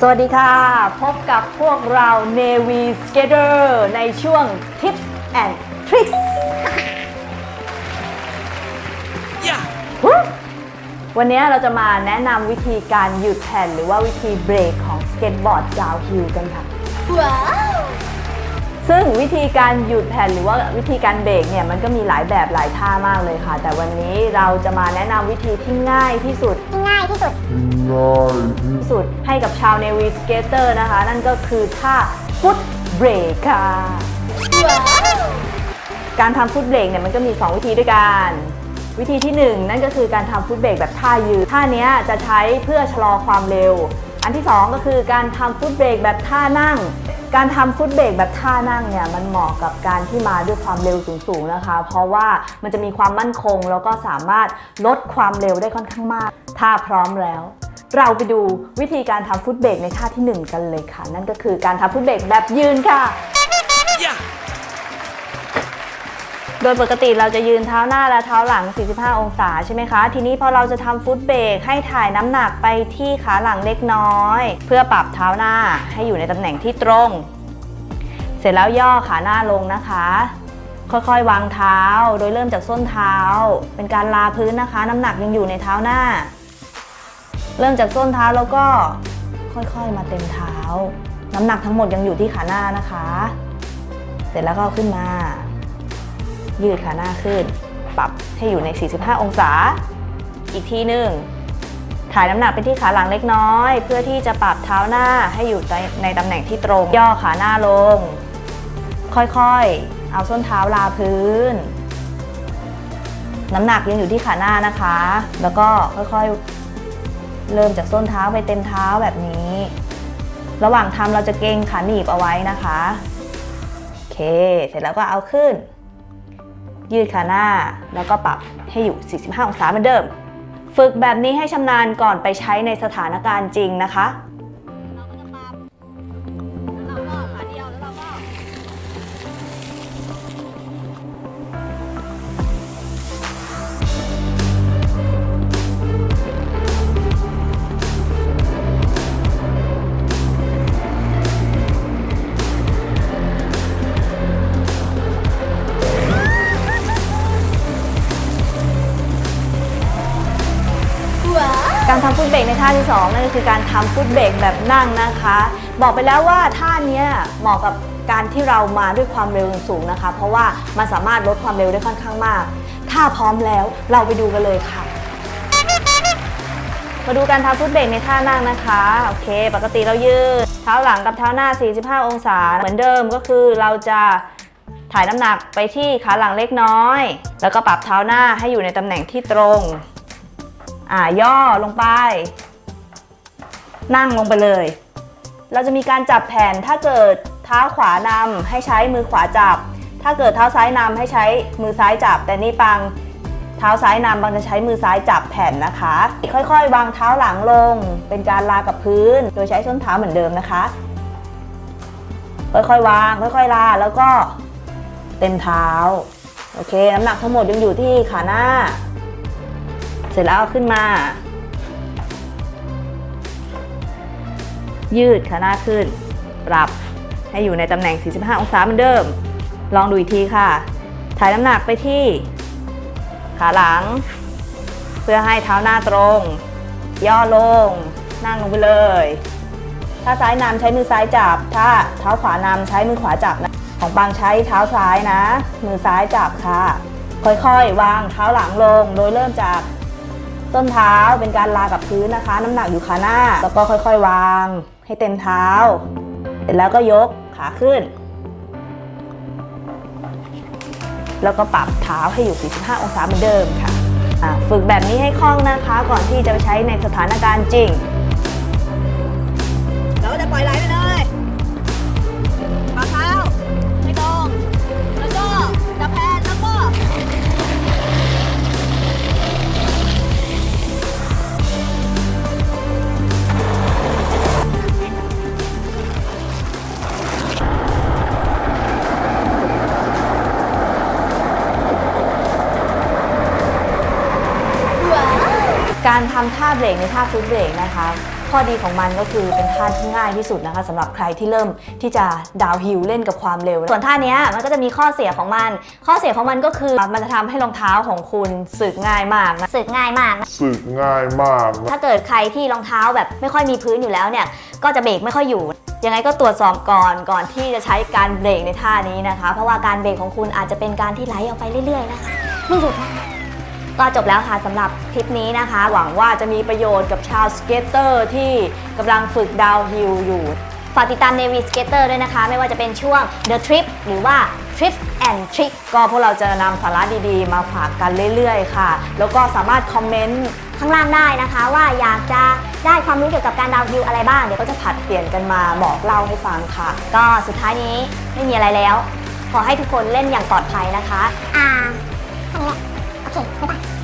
สวัสดีค่ะ พบกับพวกเรา Navy Skater ในช่วง Tips and Tricks วันนี้เราจะมาแนะนำวิธีการหยุดแผ่นหรือว่าวิธีเบรกของสเก็ตบอร์ดดาวฮิลกันค่ะ ว้าว ซึ่งวิธีการหยุดแผ่นหรือว่าวิธีการเบรกเนี่ยมันก็มีหลายแบบหลายท่ามากเลยค่ะ แต่วันนี้เราจะมาแนะนำวิธีที่ง่ายที่สุดที่ง่ายที่สุด ที่สุดให้กับชาวเนวีสเกตเตอร์นะคะ นั่นก็คือท่าฟุตเบรกค่ะ การทำฟุตเบรกเนี่ยมันก็มี 2 วิธีด้วยกัน วิธีที่ 1 นั่นก็คือการทำฟุตเบรกแบบท่ายืนท่าเนี้ยจะใช้เพื่อชะลอความเร็ว อันที่ 2 ก็คือการทำฟุตเบรกแบบท่านั่งการทำฟุตเบรกแบบท่านั่งเนี่ยมันเหมาะกับการที่มาด้วยความเร็วสูงๆนะคะ เพราะว่ามันจะมีความมั่นคงแล้วก็สามารถลดความเร็วได้ค่อนข้างมาก ถ้าพร้อมแล้ว เราไปดูวิธีการทำฟุตเบรกในท่าที่หนึ่งกันเลยค่ะ นั่นก็คือการทำฟุตเบรกแบบยืนค่ะ โดยปกติเราจะยืนเท้าหน้าและเท้าหลัง 45 องศาใช่ไหมคะ ทีนี้พอเราจะทำฟุตเบรกให้ถ่ายน้ำหนักไปที่ขาหลังเล็กน้อย เพื่อปรับเท้าหน้าให้อยู่ในตำแหน่งที่ตรง เสร็จแล้วย่อขาหน้าลงนะคะค่อยๆ วางเท้า โดยเริ่มจากส้นเท้า เป็นการลาพื้นนะคะ น้ำหนักยังอยู่ในเท้าหน้า เริ่มจากส้นเท้าแล้วก็ค่อยๆมาเต็มเท้า น้ำหนักทั้งหมดยังอยู่ที่ขาหน้านะคะ เสร็จแล้วก็ขึ้นมา ยืดขาหน้าขึ้น ปรับให้อยู่ใน 45 องศา อีกทีหนึ่งถ่ายน้ำหนักไปที่ขาหลังเล็กน้อย เพื่อที่จะปรับเท้าหน้าให้อยู่ในในตำแหน่งที่ตรง ย่อขาหน้าลง ค่อยๆ เอาส้นเท้าลาพื้น น้ำหนักยังอยู่ที่ขาหน้านะคะ แล้วก็ค่อยๆ เริ่มจากส้นเท้าไปเต็มเท้าแบบนี้ ระหว่างทำเราจะเกรงขาหนีบเอาไว้นะคะโอเค เสร็จแล้วก็เอาขึ้น ยืดขาหน้าแล้วก็ปรับให้อยู่ 45 องศาเหมือนเดิม ฝึกแบบนี้ให้ชำนาญก่อนไปใช้ในสถานการณ์จริงนะคะ การทำฟุตเบรกในท่าที่ 2 นั่นก็คือการทำฟุตเบรกแบบนั่งนะคะ บอกไปแล้วว่าท่าเนี้ยเหมาะกับการที่เรามาด้วยความเร็วสูงนะคะ เพราะว่ามันสามารถลดความเร็วได้ค่อนข้างมาก ถ้าพร้อมแล้วเราไปดูกันเลยค่ะ มาดูการทำฟุตเบรกในท่านั่งนะคะ โอเค ปกติเรายืด เท้าหลังกับเท้าหน้า 45 องศา เหมือนเดิมก็คือเราจะถ่ายน้ำหนักไปที่ขาหลังเล็กน้อย แล้วก็ปรับเท้าหน้าให้อยู่ในตำแหน่งที่ตรง อ่าย่อลงไป นั่งลงไปเลย เราจะมีการจับแผ่นถ้าเกิดเท้าขวานำให้ใช้มือขวาจับ ถ้าเกิดเท้าซ้ายนำให้ใช้มือซ้ายจับ แต่นี่ปังเท้าซ้ายนำปังจะใช้มือซ้ายจับแผ่นนะคะ ค่อยๆ วางเท้าหลังลง เป็นการลากับพื้น โดยใช้ส้นเท้าเหมือนเดิมนะคะ ค่อยๆ วาง ค่อยๆ ลา แล้วก็เต็มเท้า โอเค น้ำหนักทั้งหมดยังอยู่ที่ขาหน้า สร็จแล้วเอาขึ้นมา ยืดขาหน้าขึ้น ปรับให้อยู่ในตำแหน่ง 45 องศาเหมือนเดิม ลองดูอีกทีค่ะ ถ่ายน้ำหนักไปที่ ขาหลัง เพื่อให้เท้าหน้าตรง ย่อลง นั่งลงไปเลย ถ้าซ้ายนำใช้มือซ้ายจับ ถ้าเท้าขวานำใช้มือขวาจับนะ ของบางใช้เท้าซ้ายนะ มือซ้ายจับค่ะ ค่อยๆ วางเท้าหลังลง โดยเริ่มจาก ส้นเท้าเป็นการลากับพื้นนะคะ น้ำหนักอยู่ขาหน้า แล้วก็ค่อยๆวางให้เต็มเท้า เสร็จแล้วก็ยกขาขึ้น แล้วก็ปรับเท้าให้อยู่ 45 องศาเหมือนเดิมค่ะฝึกแบบนี้ให้คล่องนะคะก่อนที่จะไปใช้ในสถานการณ์จริง เราจะปล่อยไหลไปเลย การทำท่าเบรกในท่าฟุตเบรกนะคะ ข้อดีของมันก็คือเป็นท่าที่ง่ายที่สุดนะคะสำหรับใครที่เริ่มที่จะดาวฮิลเล่นกับความเร็ว ส่วนท่าเนี้ยมันก็จะมีข้อเสียของมัน ข้อเสียของมันก็คือมันจะทำให้รองเท้าของคุณสึกง่ายมากนะสึกง่ายมากนะสึกง่ายมากนะถ้าเกิดใครที่รองเท้าแบบไม่ค่อยมีพื้นอยู่แล้วเนี่ยก็จะเบรกไม่ค่อยอยู่ยังไงก็ตรวจสอบก่อนก่อนที่จะใช้การเบรกในท่านี้นะคะ เพราะว่าการเบรกของคุณอาจจะเป็นการที่ไหลออกไปเรื่อยๆนะคะไม่หยุดนะ ก็จบแล้วค่ะสำหรับคลิปนี้นะคะ หวังว่าจะมีประโยชน์กับชาวสเก็ตเตอร์ที่กำลังฝึกดาวฮิลอยู่ ฝากติดตาม Navy Skater ด้วยนะคะ ไม่ว่าจะเป็นช่วง The Trip หรือว่า Trip and Trick ก็พวกเราจะนำสาระดีๆ มาฝากกันเรื่อยๆ ค่ะ แล้วก็สามารถคอมเมนต์ข้างล่างได้นะคะ ว่าอยากจะได้ความรู้เกี่ยวกับการดาวฮิลอะไรบ้าง เดี๋ยวก็จะผัดเปลี่ยนกันมาบอกเล่าให้ฟังค่ะ ก็สุดท้ายนี้ไม่มีอะไรแล้ว ขอให้ทุกคนเล่นอย่างปลอดภัยนะคะ อ่า ทำไ